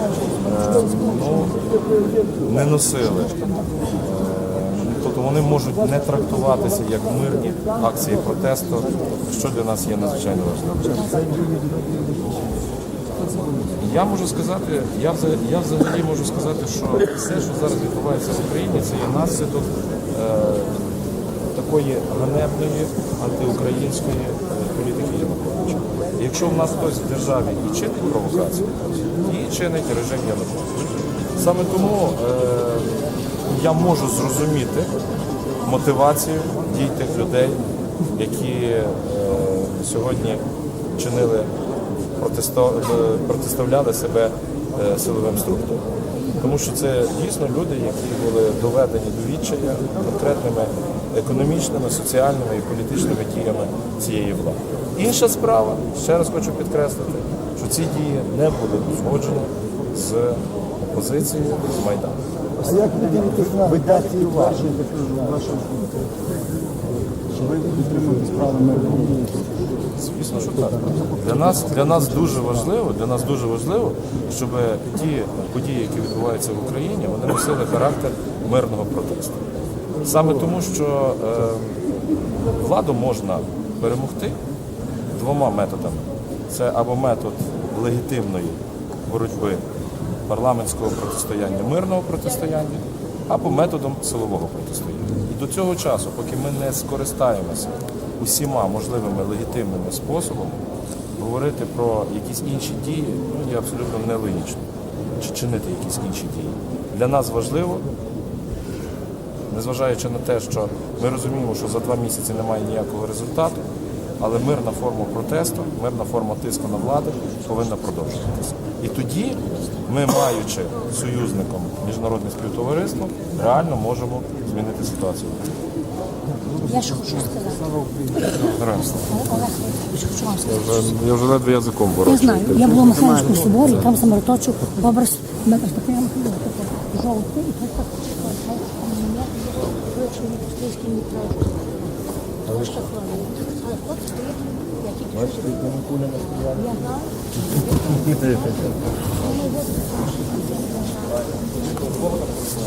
е, ну, не носили. Е, Тобто вони можуть не трактуватися як мирні акції протесту, що для нас є надзвичайно важливо. Я можу сказати, я взагалі, я взагалі можу сказати, що все, що зараз відбувається в Україні, це є наслідок е, такої ганебної антиукраїнської е, політики Януковича. Якщо в нас хтось в державі і чинить провокацію, чинить режим Януковича. Саме тому е, я можу зрозуміти мотивацію дій тих людей, які е, сьогодні чинили е, протиставляли себе е, силовим структурам. Тому що це дійсно люди, які були доведені до відчая конкретними економічними, соціальними і політичними діями цієї влади. Інша справа, ще раз хочу підкреслити, що ці дії не були узгоджені з опозицією з Майдану. А як ви дивитесь на видатні ваші, ваші, що ви підтримуєте справи мирного Звісно, що так. Для нас, для нас дуже важливо, для нас дуже важливо, щоб ті події, які відбуваються в Україні, вони носили характер мирного протесту. Саме тому, що е, владу можна перемогти двома методами. Це або метод легітимної боротьби парламентського протистояння, мирного протистояння, або методом силового протистояння. І до цього часу, поки ми не скористаємося усіма можливими легітимними способами, говорити про якісь інші дії ну, є абсолютно нелогічно. Чи чинити якісь інші дії. Для нас важливо, незважаючи на те, що ми розуміємо, що за два місяці немає ніякого результату, але мирна форма протесту, мирна форма тиску на владу повинна продовжуватися. І тоді ми, маючи союзником міжнародне співтовариство, реально можемо змінити ситуацію. Я ж хочу сказати, Олег, Валерійович, хочу вам сказати. Я вже- Я вже ледве язиком Я знаю, я була в Михайлівському соборі, там самороточу образ жовтий, і так Бачите, кулями стріляли? я знаю.